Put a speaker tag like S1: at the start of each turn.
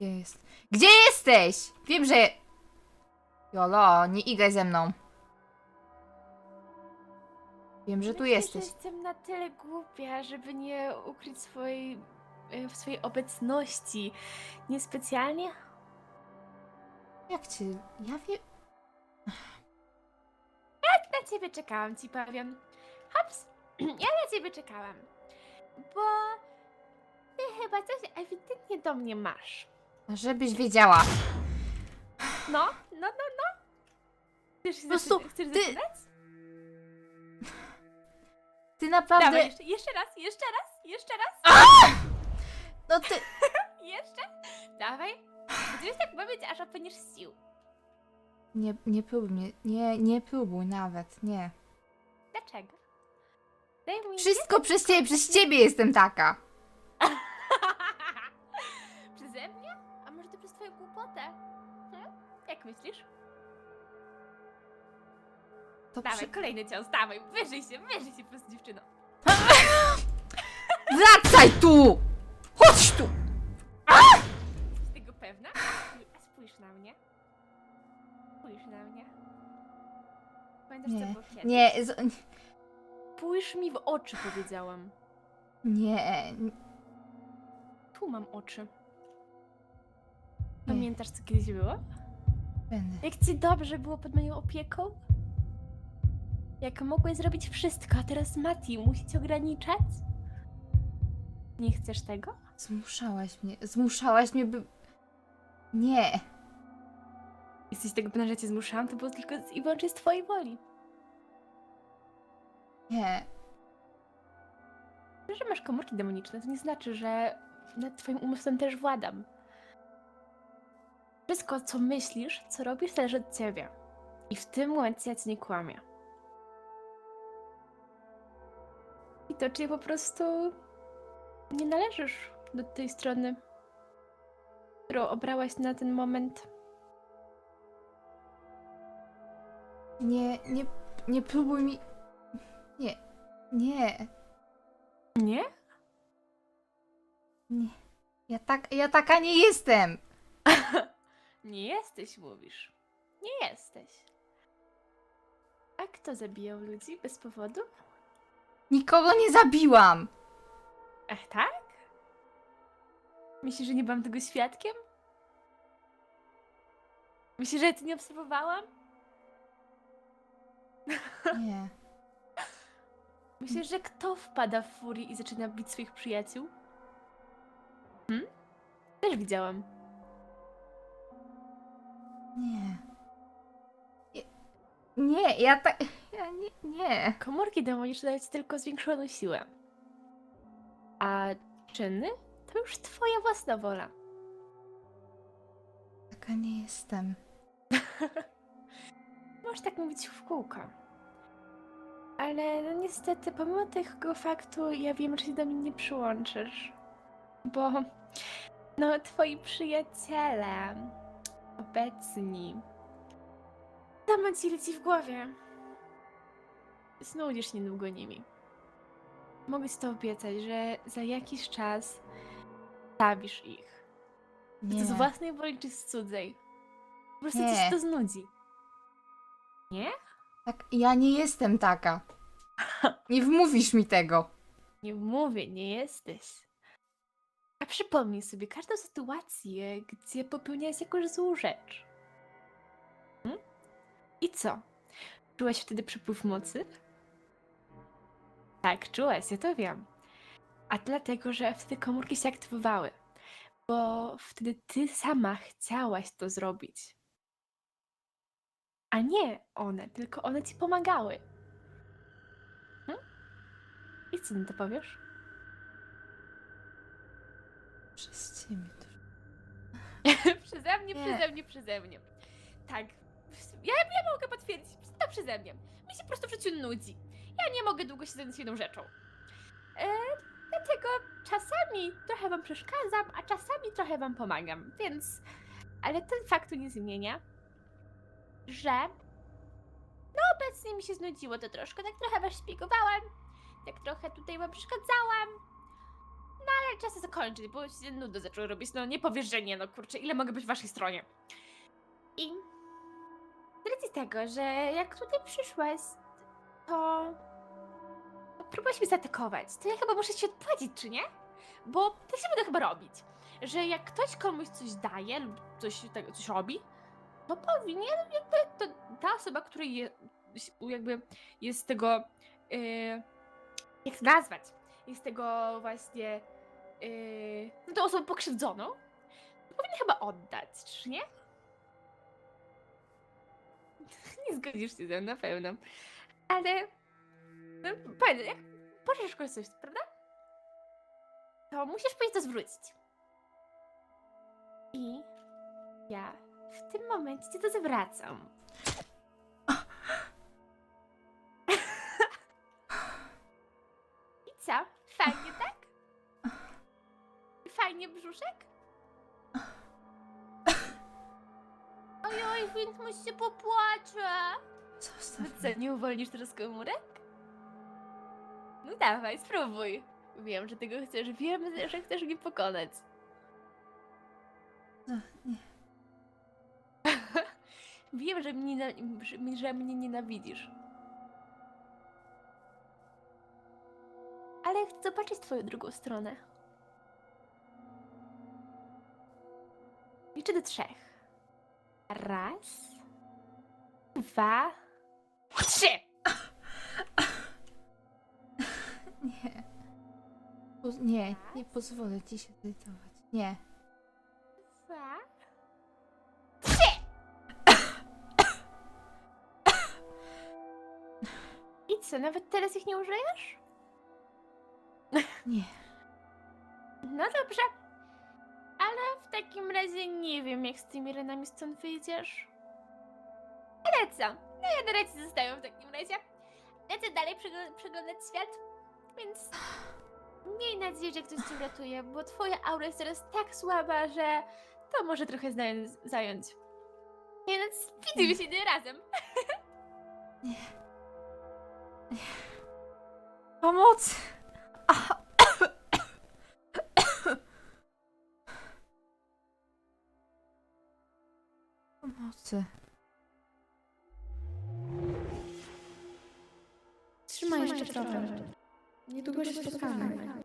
S1: Gdzie jest? Gdzie jesteś? Wiem, że... Jolo, nie igaj ze mną. Wiem, że tu
S2: Myślę,
S1: jesteś.
S2: Że jestem na tyle głupia, żeby nie ukryć swojej, e, swojej obecności. Niespecjalnie?
S1: Jak cię... Ja wiem...
S2: Na ciebie czekałam, ci powiem. Hops, ja na ciebie czekałam. Bo ty chyba coś ewidentnie do mnie masz.
S1: Żebyś wiedziała.
S2: No, no, no, no. Chcesz,
S1: Po prostu
S2: chcesz
S1: ty-
S2: zaczynać?
S1: Ty naprawdę...
S2: Dawaj, jeszcze, jeszcze raz, jeszcze raz, jeszcze raz,
S1: No ty...
S2: jeszcze. Dawaj. Będziesz tak mówić, aż opłyniesz sił.
S1: Nie, nie próbuj mnie. Nie, nie próbuj nawet. Nie.
S2: Dlaczego? Daj mi
S1: Wszystko przez ciebie, przez ciebie jestem taka.
S2: Jak myślisz?
S1: To
S2: Dawaj,
S1: przy...
S2: kolejny cios, dawaj, wyżyj się, wyżyj się po prostu dziewczyno.
S1: Wracaj tu! Chodź tu!
S2: Jesteś tego pewna? A spójrz na mnie. Spójrz na mnie. Pamiętasz co
S1: Nie,
S2: było kiedyś?
S1: nie, z...
S2: Spójrz mi w oczy, powiedziałam.
S1: nie,
S2: Tu mam oczy. Pamiętasz co kiedyś było? Jak ci dobrze było pod moją opieką? Jak mogłeś zrobić wszystko, a teraz Mati musi cię ograniczać? Nie chcesz tego?
S1: Zmuszałaś mnie, zmuszałaś mnie, by... Nie.
S2: Jesteś tego pewna, że cię zmuszałam? To było tylko z- i wyłącznie z twojej woli.
S1: Nie.
S2: To, że masz komórki demoniczne, to nie znaczy, że nad twoim umysłem też władam. Wszystko, co myślisz, co robisz, zależy od ciebie. I w tym momencie ja cię nie kłamię. I to, czy po prostu nie należysz do tej strony, którą obrałaś na ten moment.
S1: Nie, nie, nie próbuj mi... Nie. Nie.
S2: Nie?
S1: Nie. Ja tak, ja taka nie jestem.
S2: Nie jesteś, mówisz. Nie jesteś. A kto zabijał ludzi bez powodu?
S1: Nikogo nie zabiłam.
S2: Ach, tak? Myślisz, że nie byłam tego świadkiem? Myślisz, że ja to nie obserwowałam?
S1: Nie.
S2: Myślisz, że kto wpada w furię i zaczyna bić swoich przyjaciół? Hmm? Też widziałam.
S1: Nie. Nie, nie ja tak... Ja nie, nie.
S2: Komórki demoniczne dają ci tylko zwiększoną siłę. A czyny? To już twoja własna wola.
S1: Taka nie jestem.
S2: Możesz tak mówić w kółko. Ale no niestety, pomimo tego faktu, ja wiem, że się do mnie nie przyłączysz. Bo no, twoi przyjaciele obecni. Sama ci leci w głowie. Znudzisz się niedługo nimi. Mogę ci to obiecać, że za jakiś czas stawisz ich. Czy
S1: Nie.
S2: to z własnej woli, czy z cudzej. Po prostu ci
S1: Nie.
S2: się to znudzi. Nie?
S1: Tak, ja nie jestem taka. Nie wmówisz mi tego.
S2: Nie mówię, nie jesteś. A przypomnij sobie każdą sytuację, gdzie popełniałeś jakąś złą rzecz. Hmm? I co? Czułaś wtedy przypływ mocy? Tak, czułaś, ja to wiem. A dlatego, że wtedy komórki się aktywowały. Bo wtedy ty sama chciałaś to zrobić. A nie one, tylko one ci pomagały. Hmm? I co na to powiesz?
S1: Przez ciebie to...
S2: przeze mnie,
S1: Nie.
S2: przeze mnie, przeze mnie. Tak. Ja, ja mogę potwierdzić, to przeze mnie. Mi się po prostu w życiu nudzi. Ja nie mogę długo siedzieć nad jedną rzeczą. E, dlatego czasami trochę wam przeszkadzam, a czasami trochę wam pomagam, więc... Ale ten faktu nie zmienia, że... No obecnie mi się znudziło to troszkę, tak trochę was szpiegowałam, tak trochę tutaj wam przeszkadzałam. No ale czas zakończyć, bo się nudy zaczęły robić. No nie powiesz, że nie, no kurczę, ile mogę być w waszej stronie? I z racji tego, że jak tutaj przyszłaś, to próbowałaś mnie zaatakować, to ja chyba muszę ci odpłacić, czy nie? Bo tak się będę chyba robić, że jak ktoś komuś coś daje lub coś, tego, coś robi, to powinien jakby to, ta osoba, która je, jakby jest tego, yy, jak to nazwać, jest tego właśnie, yy, no tą osobą pokrzywdzoną, to powinien chyba oddać, czy nie? Nie zgodzisz się ze mną, na pewno. Ale, no, powiedz, jak pożycz kogoś coś, prawda? To musisz pójść to zwrócić. I ja w tym momencie ci to zwracam. Więc muś się popłacze.
S1: Zostaw
S2: co, nie uwolnisz teraz komórek? No dawaj, spróbuj. Wiem, że tego chcesz, wiem, że chcesz mnie pokonać.
S1: No, nie.
S2: Wiem, że mnie, że mnie nienawidzisz. Ale chcę zobaczyć twoją drugą stronę. Liczę do trzech. Raz, dwa, trzy!
S1: Nie. Po- Nie, nie pozwolę ci się zrytować. Nie.
S2: Dwa, trzy! I co, nawet teraz ich nie użyjesz?
S1: Nie.
S2: No dobrze. Ale w takim razie nie wiem, jak z tymi renami stąd wyjdziesz. Ale co? No ja na razie zostaję w takim razie. Lecę dalej przegl- przeglądać świat, więc miej nadzieję, że ktoś cię uratuje, bo twoja aura jest teraz tak słaba, że to może trochę zająć. zająć. Więc widzimy się innym razem.
S1: Pomoc! Pomocy.
S3: Trzymaj jeszcze trochę. Niedługo się spotkamy.